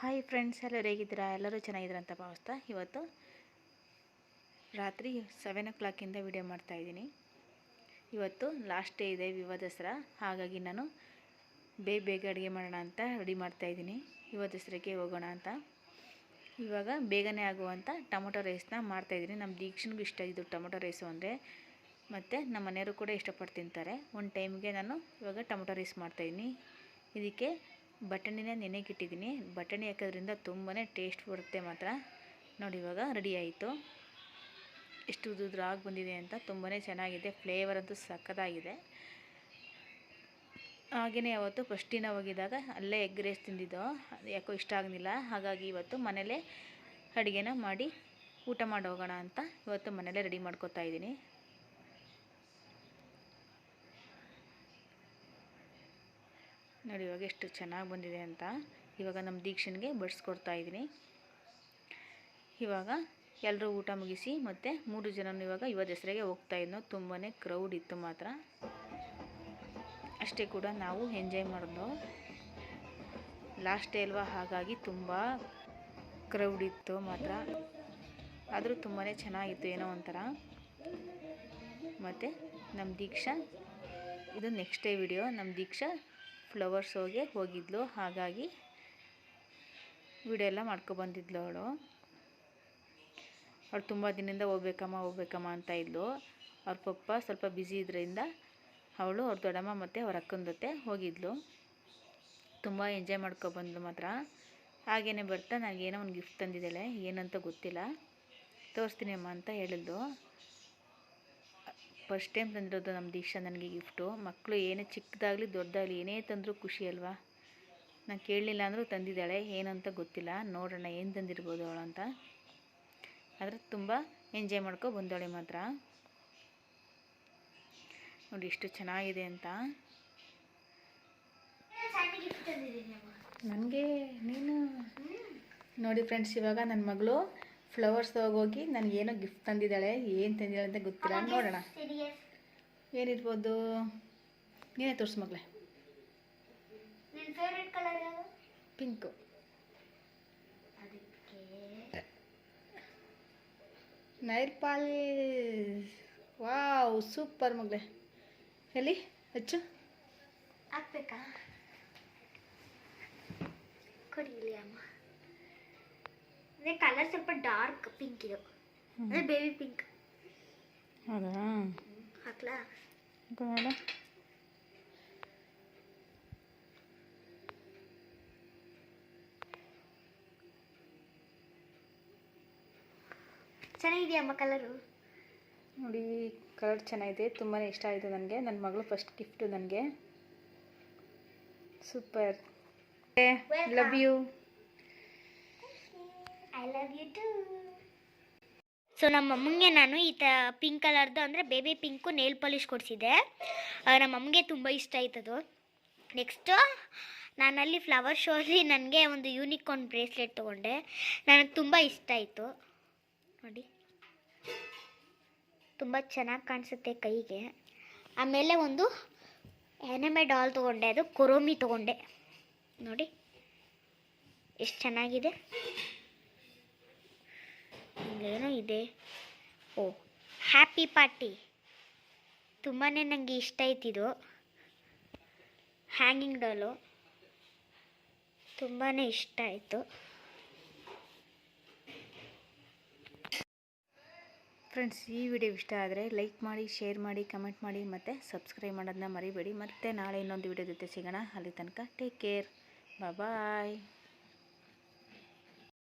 Hi friends ಎಲ್ಲರೂ ಹೇಗಿದ್ದೀರಾ? ಎಲ್ಲರೂ ಚೆನ್ನಾಗಿದ್ದೀರಾ ಅಂತ ಭಾವಿಸ್ತಾ ಇವತ್ತು ರಾತ್ರಿ ಸೆವೆನ್ ಓ ಕ್ಲಾಕಿಂದ ವಿಡಿಯೋ ಮಾಡ್ತಾಯಿದ್ದೀನಿ ಇವತ್ತು ಲಾಸ್ಟ್ ಡೇ ಇದೆ ವಿವ ದಸರಾ. ಹಾಗಾಗಿ ನಾನು ಬೇಗ ಬೇಗ ಅಡುಗೆ ಮಾಡೋಣ ಅಂತ ರೆಡಿ ಮಾಡ್ತಾಯಿದ್ದೀನಿ ಯುವ ದಸರಾಗೆ ಹೋಗೋಣ ಅಂತ. ಇವಾಗ ಬೇಗನೆ ಆಗುವಂಥ ಟೊಮೊಟೊ ರೈಸ್ನ ಮಾಡ್ತಾಯಿದ್ದೀನಿ ನಮ್ಮ ದೀಕ್ಷನಿಗೂ ಇಷ್ಟ ಇದು ಟೊಮೊಟೊ ರೈಸು ಅಂದರೆ. ಮತ್ತು ನಮ್ಮ ಮನೆಯವರು ಕೂಡ ಇಷ್ಟಪಟ್ಟು ತಿಂತಾರೆ. ಒಂದು ಟೈಮ್ಗೆ ನಾನು ಇವಾಗ ಟೊಮೊಟೊ ರೈಸ್ ಮಾಡ್ತಾಯಿದ್ದೀನಿ ಇದಕ್ಕೆ ಬಟಾಣಿನ ನೆನೆಗಿಟ್ಟಿದ್ದೀನಿ ಬಟಾಣಿ ಹಾಕೋದ್ರಿಂದ ತುಂಬಾ ಟೇಸ್ಟ್ ಬರುತ್ತೆ ಮಾತ್ರ. ನೋಡಿ, ಇವಾಗ ರೆಡಿ ಆಯಿತು. ಎಷ್ಟು ಉದುದ್ರಾಗಿ ಬಂದಿದೆ ಅಂತ ತುಂಬಾ ಚೆನ್ನಾಗಿದೆ. ಫ್ಲೇವರ್ ಅಂತೂ ಸಕ್ಕತ್ತಾಗಿದೆ ಹಾಗೆಯೇ ಯಾವತ್ತು ಫಸ್ಟ್ ದಿನ ಹೋಗಿದ್ದಾಗ ಅಲ್ಲೇ ಎಗ್ ರೈಸ್ ತಿಂದಿದ್ದೋ ಯಾಕೋ ಇಷ್ಟ ಆಗಲಿಲ್ಲ. ಹಾಗಾಗಿ ಇವತ್ತು ಮನೇಲೇ ಅಡುಗೆನ ಮಾಡಿ ಊಟ ಮಾಡೋಗೋಣ ಅಂತ ಇವತ್ತು ಮನೇಲೇ ರೆಡಿ ಮಾಡ್ಕೋತಾ ಇದ್ದೀನಿ. ನೋಡಿ, ಇವಾಗ ಎಷ್ಟು ಚೆನ್ನಾಗಿ ಬಂದಿದೆ ಅಂತ. ಇವಾಗ ನಮ್ಮ ದೀಕ್ಷನ್ಗೆ ಬಡಿಸ್ಕೊಡ್ತಾ ಇದ್ದೀನಿ. ಇವಾಗ ಎಲ್ಲರೂ ಊಟ ಮುಗಿಸಿ ಮತ್ತು ಮೂರು ಜನನು ಇವಾಗ ಯುವ ದಸರೆಗೆ ಹೋಗ್ತಾ ಇದ್ನೋ. ತುಂಬಾ ಕ್ರೌಡ್ ಇತ್ತು ಮಾತ್ರ. ಅಷ್ಟೇ ಕೂಡ ನಾವು ಎಂಜಾಯ್ ಮಾಡಿದ್ವು ಲಾಸ್ಟ್ ಡೇ ಹಾಗಾಗಿ ತುಂಬ ಕ್ರೌಡ್ ಇತ್ತು ಮಾತ್ರ. ಆದರೂ ತುಂಬಾ ಚೆನ್ನಾಗಿತ್ತು ಏನೋ ಒಂಥರ. ಮತ್ತು ನಮ್ಮ ದೀಕ್ಷಾ, ಇದು ನೆಕ್ಸ್ಟ್ ಡೇ ವಿಡಿಯೋ ನಮ್ಮ ದೀಕ್ಷಾ ಫ್ಲವರ್ ಶೋಗೆ ಹೋಗಿದ್ಲು. ಹಾಗಾಗಿ ವಿಡಿಯೋ ಎಲ್ಲ ಮಾಡ್ಕೊಬಂದಿದ್ಲು ಅವಳು. ಅವಳು ತುಂಬ ದಿನದಿಂದ ಹೋಗ್ಬೇಕಮ್ಮ ಹೋಗ್ಬೇಕಮ್ಮ ಅಂತ ಇದ್ಲು. ಅವ್ರ ಪಪ್ಪ ಸ್ವಲ್ಪ ಬ್ಯುಸಿ ಇದ್ರಿಂದ ಅವಳು ಅವ್ರ ದೊಡ್ಡಮ್ಮ ಮತ್ತು ಅವ್ರ ಅಕ್ಕನ ಜೊತೆ ಹೋಗಿದ್ಲು. ತುಂಬ ಎಂಜಾಯ್ ಮಾಡ್ಕೊಬಂದ್ಲು ಮಾತ್ರ. ಹಾಗೇನೆ ಬರ್ತಾ, ನನಗೇನೋ ಒಂದು ಗಿಫ್ಟ್ ತಂದಿದ್ದಾಳೆ. ಏನಂತ ಗೊತ್ತಿಲ್ಲ. ತೋರಿಸ್ತೀನಿ ಅಮ್ಮ ಅಂತ ಹೇಳಿದ್ಲು. ಫಸ್ಟ್ ಟೈಮ್ ತಂದಿರೋದು ನಮ್ಮ ದೀಕ್ಷಾ ನನಗೆ ಗಿಫ್ಟು. ಮಕ್ಕಳು ಏನೇ ಚಿಕ್ಕದಾಗಲಿ ದೊಡ್ಡದಾಗಲಿ ಏನೇ ತಂದರೂ ಖುಷಿ ಅಲ್ವಾ? ನಾನು ಕೇಳಲಿಲ್ಲ ಅಂದರೂ ತಂದಿದ್ದಾಳೆ. ಏನಂತ ಗೊತ್ತಿಲ್ಲ. ನೋಡೋಣ ಏನು ತಂದಿರ್ಬೋದು ಅವಳು ಅಂತ. ಆದರೆ ತುಂಬ ಎಂಜಾಯ್ ಮಾಡ್ಕೊ ಬಂದವಳೆ ಮಾತ್ರ. ನೋಡಿ ಎಷ್ಟು ಚೆನ್ನಾಗಿದೆ ಅಂತ. ನನಗೆ ನೀನು? ನೋಡಿ ಫ್ರೆಂಡ್ಸ್ ಇವಾಗ ನನ್ನ ಮಗಳು ಫ್ಲವರ್ಸ್ ಹೋಗಿ ನನಗೇನೋ ಗಿಫ್ಟ್ ತಂದಿದ್ದಾಳೆ. ಏನು ತಂದಿದ್ದಾಳೆ ಅಂತ ಗೊತ್ತಿಲ್ಲ. ನೋಡೋಣ. ಏನಿರ್ಬೋದು? ನೀನೇ ತೋರಿಸು ಮಗಳೇ. ಪಿಂಕು. ಅದಕ್ಕೆ ನೈಲ್ ಪಾಲಿಶ್ ವಾವ್ ಸೂಪರ್ ಮಗಳೇ. ಎಲ್ಲಿ? ಹಚ್ಚು. ಹಾಕ್ಬೇಕಾ? ಕೊಡಿ ಅಮ್ಮ. ಅದೇ ಕಲರ್ ಸ್ವಲ್ಪ ಡಾರ್ಕ್ ಪಿಂಕ್ ಇದು. ಅಂದ್ರೆ ಬೇಬಿ ಪಿಂಕ್ ಹೌದಾ? ಹಾಕ್ಲಾ? ಚೆನ್ನಾಗಿದೆಯಮ್ಮ ಕಲರು ನೋಡಿ ಕಲರ್ ಚೆನ್ನಾಗಿದೆ ತುಂಬಾ ಇಷ್ಟ ಆಯಿತು ನನಗೆ. ನನ್ನ ಮಗಳು ಫಸ್ಟ್ ಗಿಫ್ಟು ನನಗೆ. Super love you I love you too so ನಮ್ಮ ಅಮ್ಮಂಗೆ ನಾನು ಈ ತ ಪಿಂಕ್ ಕಲರ್ದು ಅಂದರೆ ಬೇಬಿ ಪಿಂಕು ನೇಲ್ ಪಾಲಿಷ್ ಕೊಡಿಸಿದ್ದೆ. ನಮ್ಮ ಅಮ್ಮಗೆ ತುಂಬ ಇಷ್ಟ ಆಯ್ತದು. ನೆಕ್ಸ್ಟು ನಾನಲ್ಲಿ ಫ್ಲವರ್ ಶೋಲಿ ನನಗೆ ಒಂದು ಯೂನಿಕಾರ್ನ್ ಬ್ರೇಸ್ಲೆಟ್ ತೊಗೊಂಡೆ. ನನಗೆ ತುಂಬ ಇಷ್ಟ ಆಯಿತು. ನೋಡಿ. ತುಂಬ ಚೆನ್ನಾಗಿ ಕಾಣಿಸುತ್ತೆ ಕೈಗೆ. ಆಮೇಲೆ ಒಂದು ಎನಮೆ ಡಾಲ್ ತೊಗೊಂಡೆ. ಅದು ಕೊರೋಮಿ ತೊಗೊಂಡೆ. ನೋಡಿ. ಎಷ್ಟು ಚೆನ್ನಾಗಿದೆ. ಇಲ್ಲೇನೋ ಇದೆ. ಓ ಹ್ಯಾಪಿ ಪಾರ್ಟಿ ತುಂಬಾ ನನಗೆ ಇಷ್ಟ ಆಯ್ತಿದು ಹ್ಯಾಂಗಿಂಗ್ ಡಾಲು ತುಂಬಾ ಇಷ್ಟ ಆಯಿತು. ಫ್ರೆಂಡ್ಸ್ ಈ ವಿಡಿಯೋ ಇಷ್ಟ ಆದರೆ ಲೈಕ್ ಮಾಡಿ ಶೇರ್ ಮಾಡಿ ಕಮೆಂಟ್ ಮಾಡಿ ಮತ್ತು ಸಬ್ಸ್ಕ್ರೈಬ್ ಮಾಡೋದನ್ನ ಮರಿಬೇಡಿ. ಮತ್ತೆ ನಾಳೆ ಇನ್ನೊಂದು ವಿಡಿಯೋ ಜೊತೆ ಸಿಗೋಣ. ಅಲ್ಲಿ ತನಕ ಟೇಕ್ ಕೇರ್ ಬಾಯ್